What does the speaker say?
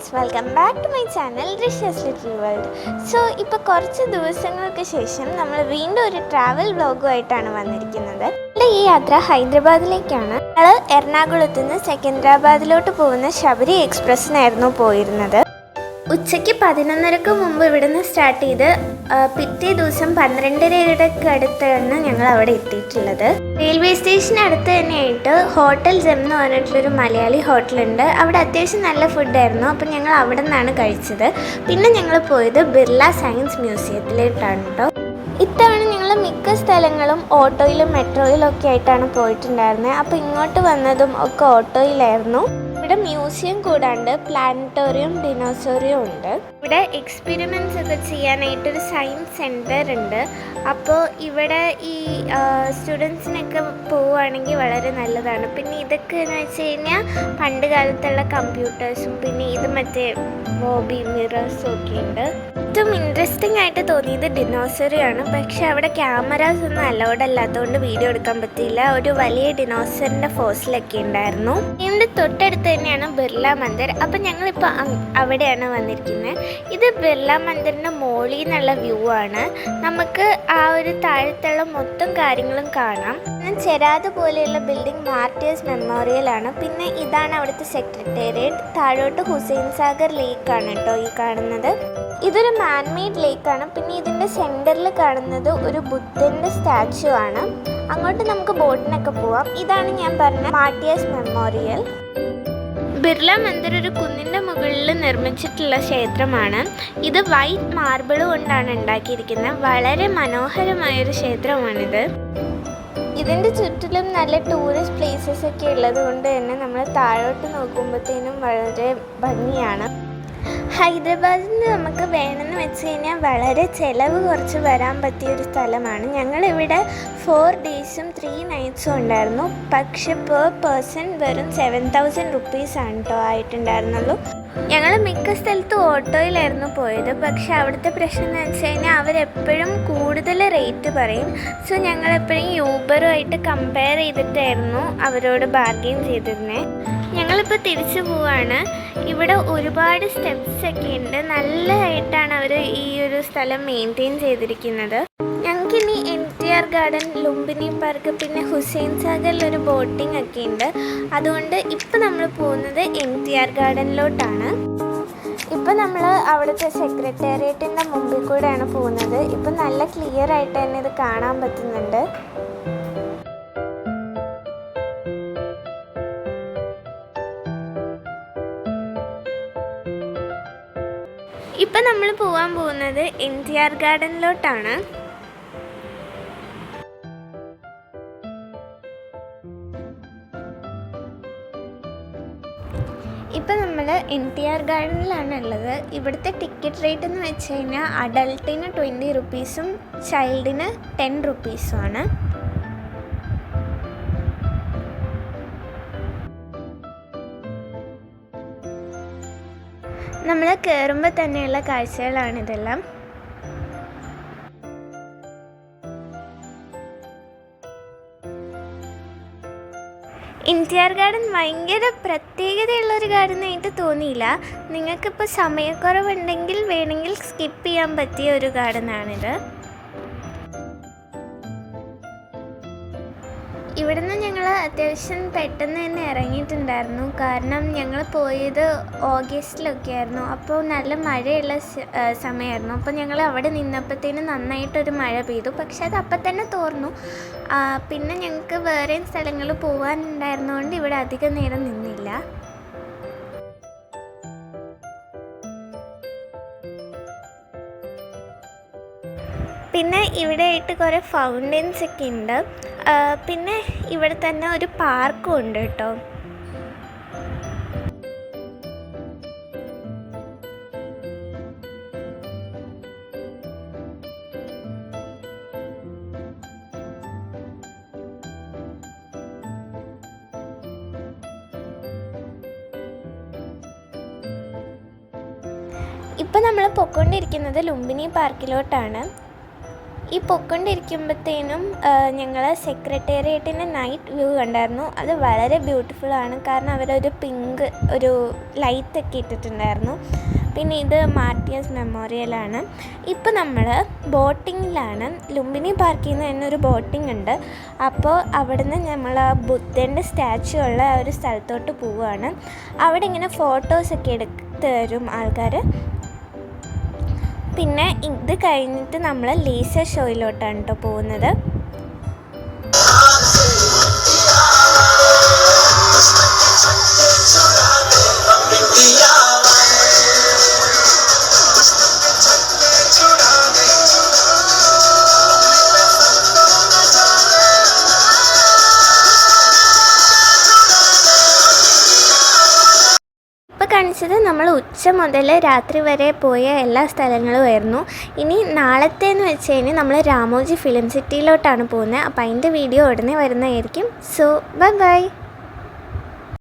Friends welcome back to my channel Risha's little world so ഇപ്പോൾ കുറച്ച് ദിവസങ്ങൾക്ക് ശേഷം നമ്മൾ വീണ്ടും ഒരു ട്രാവൽ വ്ളോഗുമായിട്ടാണ് വന്നിരിക്കുന്നത്. എന്റെ ഈ യാത്ര ഹൈദരാബാദിലേക്കാണ്. ഞങ്ങൾ എറണാകുളത്ത് നിന്ന് സെക്കൻഡരാബാദിലോട്ട് പോകുന്ന ശബരി എക്സ്പ്രസ്സിനായിരുന്നു പോയിരുന്നത്. ഉച്ചയ്ക്ക് പതിനൊന്നരക്ക് മുമ്പ് ഇവിടുന്ന് സ്റ്റാർട്ട് ചെയ്ത് പിറ്റേ ദിവസം പന്ത്രണ്ടരയുടെ അടുത്താണ് ഞങ്ങൾ അവിടെ എത്തിയിട്ടുള്ളത്. റെയിൽവേ സ്റ്റേഷൻ അടുത്ത് തന്നെയായിട്ട് ഹോട്ടൽ ജെം എന്ന് പറഞ്ഞിട്ടുള്ളൊരു മലയാളി ഹോട്ടലുണ്ട്. അവിടെ അത്യാവശ്യം നല്ല ഫുഡായിരുന്നു അപ്പം ഞങ്ങൾ അവിടെ നിന്നാണ് കഴിച്ചത്. പിന്നെ ഞങ്ങൾ പോയത് ബിർള സയൻസ് മ്യൂസിയത്തിലേക്കാണ് കേട്ടോ ഇത്തവണ ഞങ്ങൾ മിക്ക സ്ഥലങ്ങളും ഓട്ടോയിലും മെട്രോയിലും ഒക്കെ ആയിട്ടാണ് പോയിട്ടുണ്ടായിരുന്നത് അപ്പോൾ ഇങ്ങോട്ട് വന്നതും ഒക്കെ ഓട്ടോയിലായിരുന്നു. ഇവിടെ മ്യൂസിയം കൂടാണ്ട് പ്ലാനറ്റോറിയം ഡിനോസോറിയം ഉണ്ട്. ഇവിടെ എക്സ്പെരിമെന്റ്സ് ഒക്കെ ചെയ്യാനായിട്ടൊരു സയൻസ് സെന്റർ ഉണ്ട്. അപ്പോൾ ഇവിടെ ഈ സ്റ്റുഡൻസിനൊക്കെ പോവുകയാണെങ്കിൽ വളരെ നല്ലതാണ്. പിന്നെ ഇതൊക്കെ എന്ന് വെച്ച് കഴിഞ്ഞാൽ പണ്ട് കാലത്തുള്ള കമ്പ്യൂട്ടേഴ്സും പിന്നെ ഇത് മറ്റേ ബോബി മിറേഴ്സും ഒക്കെ ഉണ്ട്. ഏറ്റവും ഇൻട്രസ്റ്റിംഗ് ആയിട്ട് തോന്നിയത് ഡിനോസറിയാണ് പക്ഷെ അവിടെ ക്യാമറാസ് ഒന്നും അലൗഡ് അല്ലാത്തതുകൊണ്ട് വീഡിയോ എടുക്കാൻ പറ്റിയില്ല. ഒരു വലിയ ഡിനോസറിന്റെ ഫോസിലൊക്കെ ഉണ്ടായിരുന്നു. ഇതിന്റെ തൊട്ടടുത്ത് തന്നെയാണ് ബിർള മന്ദിർ. അപ്പൊ ഞങ്ങളിപ്പോൾ അവിടെയാണ് വന്നിരിക്കുന്നത് ഇത് ബിർള മന്ദിറിന്റെ മോളിൽ നിന്നുള്ള വ്യൂ ആണ്. നമുക്ക് ആ ഒരു താഴത്തുള്ള മൊത്തം കാര്യങ്ങളും കാണാം. ചെരാത് പോലെയുള്ള ബിൽഡിംഗ് മെമ്മോറിയൽ ആണ്. പിന്നെ ഇതാണ് അവിടുത്തെ സെക്രട്ടേറിയറ്റ്. താഴോട്ട് ഹുസൈൻ സാഗർ ലേക്ക് ആണ് കേട്ടോ ഈ കാണുന്നത്. ഇതൊരു മാൻമെയ്ഡ് ലേക്കാണ് പിന്നെ ഇതിന്റെ സെന്ററിൽ കാണുന്നത് ഒരു ബുദ്ധന്റെ സ്റ്റാച്ചു ആണ്. അങ്ങോട്ട് നമുക്ക് ബോട്ടിനൊക്കെ പോവാം. ഇതാണ് ഞാൻ പറഞ്ഞ മാർട്ടിയേഴ്സ് മെമ്മോറിയൽ. ബിർള മന്ദിർ ഒരു കുന്നിന്റെ മുകളിൽ നിർമ്മിച്ചിട്ടുള്ള ക്ഷേത്രമാണ്. ഇത് വൈറ്റ് മാർബിൾ കൊണ്ടാണ് ഉണ്ടാക്കിയിരിക്കുന്നത്. വളരെ മനോഹരമായൊരു ക്ഷേത്രമാണിത്. ഇതിന്റെ ചുറ്റിലും നല്ല ടൂറിസ്റ്റ് പ്ലേസസ് ഒക്കെ ഉള്ളത് കൊണ്ട് തന്നെ നമ്മൾ താഴോട്ട് നോക്കുമ്പോഴത്തേനും വളരെ ഭംഗിയാണ്. ഹൈദരാബാദിൽ നിന്ന് നമുക്ക് വേണമെന്ന് വെച്ച് കഴിഞ്ഞാൽ വളരെ ചിലവ് കുറച്ച് വരാൻ പറ്റിയ ഒരു സ്ഥലമാണ്. ഞങ്ങളിവിടെ ഫോർ ഡേയ്സും ത്രീ നൈറ്റ്സും ഉണ്ടായിരുന്നു. പക്ഷെ പെർ പേഴ്സൺ വെറും സെവൻ തൗസൻഡ് റുപ്പീസാണ് കേട്ടോ ആയിട്ടുണ്ടായിരുന്നുള്ളൂ. ഞങ്ങൾ മിക്ക സ്ഥലത്തും ഓട്ടോയിലായിരുന്നു പോയത്. പക്ഷെ അവിടുത്തെ പ്രശ്നം എന്ന് വെച്ച് കഴിഞ്ഞാൽ അവരെപ്പോഴും കൂടുതൽ റേറ്റ് പറയും. സോ ഞങ്ങളെപ്പോഴും യൂബറുമായിട്ട് കമ്പയർ ചെയ്തിട്ടായിരുന്നു അവരോട് ബാർഗെയിൻ ചെയ്തിരുന്നത് ഞങ്ങളിപ്പോൾ തിരിച്ചു പോവാണ്. ഇവിടെ ഒരുപാട് സ്റ്റെപ്സ് ഒക്കെ ഉണ്ട്. നല്ലതായിട്ടാണ് അവർ ഈ ഒരു സ്ഥലം മെയിന്റെയിൻ ചെയ്തിരിക്കുന്നത്. ഞങ്ങൾക്കിനി N T R garden Lumbini park പിന്നെ ഹുസൈൻ സാഗറിലൊരു ബോട്ടിംഗ് ഒക്കെ ഉണ്ട്. അതുകൊണ്ട് ഇപ്പം നമ്മൾ പോകുന്നത് എൻ ടി ആർ ഗാർഡനിലോട്ടാണ് ഇപ്പം നമ്മൾ അവിടുത്തെ സെക്രട്ടേറിയറ്റിന്റെ മുമ്പിൽ കൂടെയാണ് പോകുന്നത്. ഇപ്പം നല്ല ക്ലിയർ ആയിട്ട് തന്നെ ഇത് കാണാൻ പറ്റുന്നുണ്ട്. ഇപ്പം നമ്മൾ പോകാൻ പോകുന്നത് എൻ ടി ആർ ഗാർഡനിലോട്ടാണ്. ഇപ്പം നമ്മൾ എൻ ടി ആർ ഗാർഡനിലാണ് ഉള്ളത്. ഇവിടുത്തെ ടിക്കറ്റ് റേറ്റ് എന്ന് വെച്ച് കഴിഞ്ഞാൽ അഡൾട്ടിന് ട്വന്റി റുപ്പീസും ചൈൽഡിന് ടെൻ റുപ്പീസുമാണ് നമ്മൾ കയറുമ്പോൾ തന്നെയുള്ള കാഴ്ചകളാണ് ഇതെല്ലാം. ഇന്റിയർ ഗാർഡൻ ഭയങ്കര പ്രത്യേകതയുള്ള ഒരു ഗാർഡൻ ആയിട്ട് തോന്നിയില്ല. നിങ്ങൾക്കിപ്പോൾ സമയക്കുറവുണ്ടെങ്കിൽ വേണമെങ്കിൽ സ്കിപ്പ് ചെയ്യാൻ പറ്റിയ ഒരു ഗാർഡനാണിത്. ഇവിടുന്ന് ഞങ്ങൾ അത്യാവശ്യം പെട്ടെന്ന് തന്നെ ഇറങ്ങിയിട്ടുണ്ടായിരുന്നു. കാരണം ഞങ്ങൾ പോയത് ഓഗസ്റ്റിലൊക്കെ ആയിരുന്നു അപ്പോൾ നല്ല മഴയുള്ള സമയമായിരുന്നു. അപ്പോൾ ഞങ്ങൾ അവിടെ നിന്നപ്പോഴത്തേനും നന്നായിട്ടൊരു മഴ പെയ്തു. പക്ഷെ അത് അപ്പം തന്നെ തോർന്നു. പിന്നെ ഞങ്ങൾക്ക് വേറെയും സ്ഥലങ്ങളിൽ പോകാനുണ്ടായിരുന്നതുകൊണ്ട് ഇവിടെ അധികം നേരം നിന്നില്ല. പിന്നെ ഇവിടെ ആയിട്ട് കുറേ ഫൗണ്ടൻസ് ഒക്കെ ഉണ്ട്. പിന്നെ ഇവിടെ തന്നെ ഒരു പാർക്കും ഉണ്ട് കേട്ടോ. ഇപ്പം നമ്മൾ പൊയ്ക്കൊണ്ടിരിക്കുന്നത് ലുംബിനി പാർക്കിലോട്ടാണ് ഈ പൊക്കൊണ്ടിരിക്കുമ്പോഴത്തേനും ഞങ്ങൾ സെക്രട്ടേറിയറ്റിന്റെ നൈറ്റ് വ്യൂ കണ്ടായിരുന്നു. അത് വളരെ ബ്യൂട്ടിഫുൾ ആണ്. കാരണം അവരൊരു പിങ്ക് ഒരു ലൈറ്റ് ഒക്കെ ഇട്ടിട്ടുണ്ടായിരുന്നു. പിന്നെ ഇത് മാർട്ടിയസ് മെമ്മോറിയലാണ് ഇപ്പോൾ നമ്മൾ ബോട്ടിങ്ങിലാണ്. ലുംബിനി പാർക്കിൽ നിന്ന് തന്നെ ഒരു ബോട്ടിംഗ് ഉണ്ട്. അപ്പോൾ നിന്ന് നമ്മൾ ആ ബുദ്ധന്റെ സ്റ്റാച്ചു ഉള്ള ഒരു സ്ഥലത്തോട്ട് പോവുകയാണ് അവിടെ ഇങ്ങനെ ഫോട്ടോസൊക്കെ എടുത്ത് തരും ആൾക്കാർ പിന്നെ ഇത് കഴിഞ്ഞിട്ട് നമ്മൾ ലേസർ ഷോയിലോട്ടാണ് കേട്ടോ പോകുന്നത്. കാണിച്ചത് നമ്മൾ ഉച്ച മുതൽ രാത്രി വരെ പോയ എല്ലാ സ്ഥലങ്ങളും ആയിരുന്നു. ഇനി നാളത്തേന്ന് വെച്ച് കഴിഞ്ഞാൽ നമ്മൾ രാമോജി ഫിലിം സിറ്റിയിലോട്ടാണ് പോകുന്നത്. അപ്പോൾ അതിന്റെ വീഡിയോ ഉടനെ വരുന്നതായിരിക്കും. So bye bye